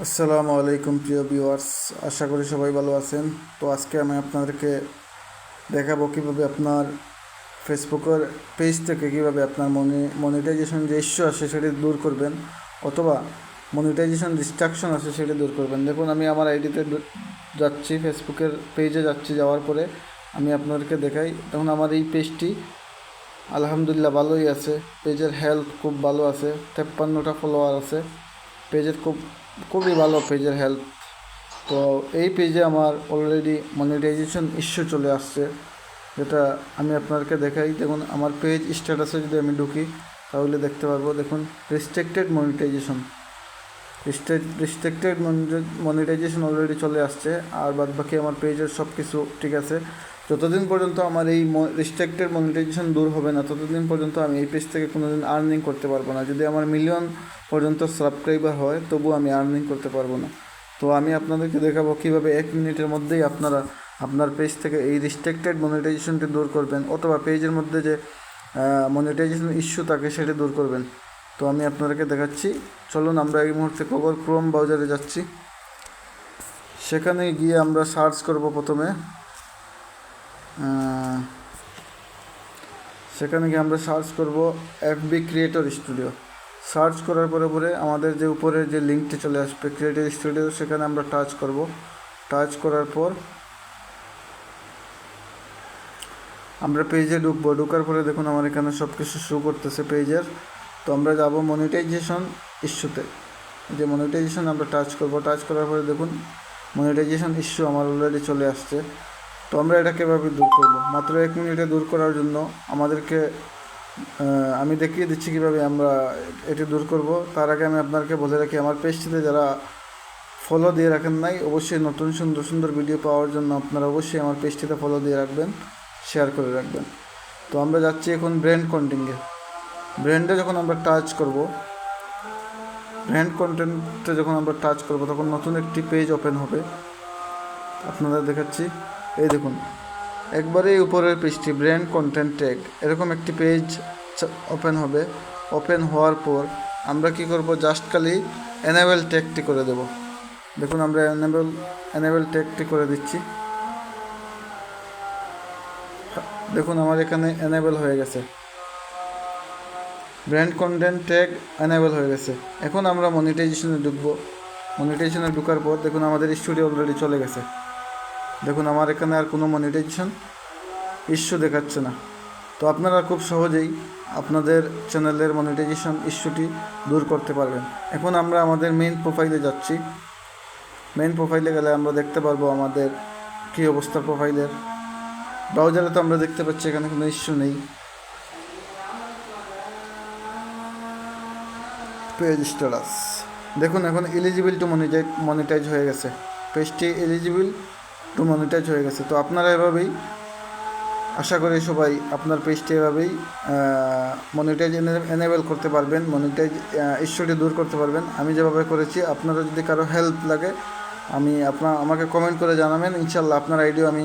আসসালামু আলাইকুম, প্রিয় ভিউয়ার্স আশা করি সবাই ভালো আছেন। তো আজকে আমি আপনাদেরকে দেখাবো কীভাবে আপনার ফেসবুকের পেজ থেকে কীভাবে আপনার মনি মনিটাইজেশন যে ইস্যু আছে সেটি দূর করবেন, অথবা মনিটাইজেশন ডিস্ট্রাকশন আছে সেটি দূর করবেন। দেখুন, আমি আমার আইডিতে যাচ্ছি ফেসবুকের পেজে যাচ্ছি, যাওয়ার পরে আমি আপনাদেরকে দেখাই। দেখুন, আমার এই পেজটি আলহামদুলিল্লাহ ভালোই আছে। পেজের হেলথ খুব ভালো আছে, তেপ্পান্নটা ফলোয়ার আছে। পেজের খুব, খুবই ভালো পেজের হেল্প তো এই পেজে আমার অলরেডি মনিটাইজেশন ইস্যু চলে আসছে, যেটা আমি আপনাদেরকে দেখাই। দেখুন, আমার পেজ স্ট্যাটাসে যদি আমি ঢুকি, তাহলে দেখতে পারব, দেখুন restricted monetisation restricted monetisation already চলে আসছে, আর বাদ বাকি আমার পেজের সব কিছু ঠিক আছে। যতদিন পর্যন্ত আমার এই রেস্ট্রিক্টেড মনিটাইজেশন দূর হবে না, ততদিন পর্যন্ত আমি এই পেজ থেকে কোনো দিন আর্নিং করতে পারব না। যদি আমার মিলিয়ন পর্যন্ত সাবস্ক্রাইবার হয়, তবু আমি আর্নিং করতে পারব না। তো আমি আপনাদেরকে দেখাবো কীভাবে এক মিনিটের মধ্যেই আপনারা আপনার পেজ থেকে এই রিস্ট্রিক্টেড মনিটাইজেশনটি দূর করবেন, অথবা পেজের মধ্যে যে মনিটাইজেশন ইস্যু থাকে সেটি দূর করবেন। তো আমি আপনাদেরকে দেখাচ্ছি। চলুন আমরা এই মুহূর্তে গুগল ক্রোম ব্রাউজারে যাচ্ছি। সেখানে গিয়ে আমরা সার্চ করব প্রথমে। সেখানে গিয়ে আমরা সার্চ করব এফবি ক্রিয়েটর স্টুডিও সার্চ করার পরে পরে আমাদের যে উপরে যে লিঙ্কটি চলে আসবে ক্রিয়েটর স্টুডিও সেখানে আমরা টাচ করব। টাচ করার পর আমরা পেজে ঢুকবো। ঢুকার পরে দেখুন আমার এখানে সব কিছু শো করতেছে পেজের তো আমরা যাব মনিটাইজেশন ইস্যুতে যে মনিটাইজেশন আমরা টাচ করব। টাচ করার পরে দেখুন মনিটাইজেশন ইস্যু আমার অলরেডি চলে আসছে। তো আমরা এটা কীভাবে দূর করব? মাত্র এক মিনিটে দূর করার জন্য আমাদেরকে আমি দেখিয়ে দিচ্ছি কীভাবে আমরা এটি দূর করব। তার আগে আমি আপনাকে বলে রাখি, আমার পেজটিতে যারা ফলো দিয়ে রাখেন নাই, অবশ্যই নতুন সুন্দর সুন্দর ভিডিও পাওয়ার জন্য আপনারা অবশ্যই আমার পেজটিতে ফলো দিয়ে রাখবেন শেয়ার করে রাখবেন। তো আমরা যাচ্ছি এখন ব্র্যান্ড কন্টিংয়ে ব্র্যান্ডে যখন আমরা টাচ করব ব্র্যান্ড কন্টেন্টে যখন আমরা টাচ করব, তখন নতুন একটি পেজ ওপেন হবে। আপনাদের দেখাচ্ছি। এই দেখুন, একবারেই উপরের পেজটি ব্র্যান্ড কন্টেন্ট ট্যাগ এরকম একটি পেজ ওপেন হবে। ওপেন হওয়ার পর আমরা কি করব? জাস্ট খালি এনেবেল ট্যাগটি করে দেব। দেখুন, আমরা এনেবেল এনেবেল ট্যাগটি করে দিচ্ছি। দেখুন, আমার এখানে এনেবেল হয়ে গেছে। ব্র্যান্ড কন্টেন্ট ট্যাগ এনেবেল হয়ে গেছে। এখন আমরা মনিটাইজেশনে ঢুকবো। মনিটাইজেশনে ঢুকার পর দেখুন, আমাদের স্টুডিও অলরেডি চলে গেছে। দেখুন, আমার এখানে আর কোনো মনিটাইজেশন ইস্যু দেখাচ্ছে না। তো আপনারা খুব সহজেই আপনাদের চ্যানেলের মনিটাইজেশন ইস্যুটি দূর করতে পারবেন। এখন আমরা আমাদের মেইন প্রোফাইলে যাচ্ছি। মেইন প্রোফাইলে গেলে আমরা দেখতে পারব আমাদের কী অবস্থা প্রোফাইলের ব্রাউজারে তো আমরা দেখতে পাচ্ছি, এখানে কোনো ইস্যু নেই। পেজ স্ট্যাটাস দেখুন, এখন এলিজিবল টু মনিটাইজ মনিটাইজ হয়ে গেছে। পেজটি এলিজিবল টু মনিটাইজ হয়ে গেছে। তো আপনারা এভাবেই, আশা করি সবাই আপনার পেজটি এভাবেই মনিটাইজ এনেবেল করতে পারবেন মনিটাইজ ইস্যুটি দূর করতে পারবেন। আমি যেভাবে করেছি, আপনারা যদি কারও হেল্প লাগে, আমি আপনার আমাকে কমেন্ট করে জানাবেন, ইনশাল্লাহ আপনার আইডিও আমি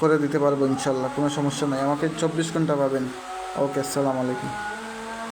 করে দিতে পারব, ইনশাল্লাহ, কোনো সমস্যা নেই। আমাকে চব্বিশ ঘণ্টা পাবেন। ওকে, আসসালামু আলাইকুম।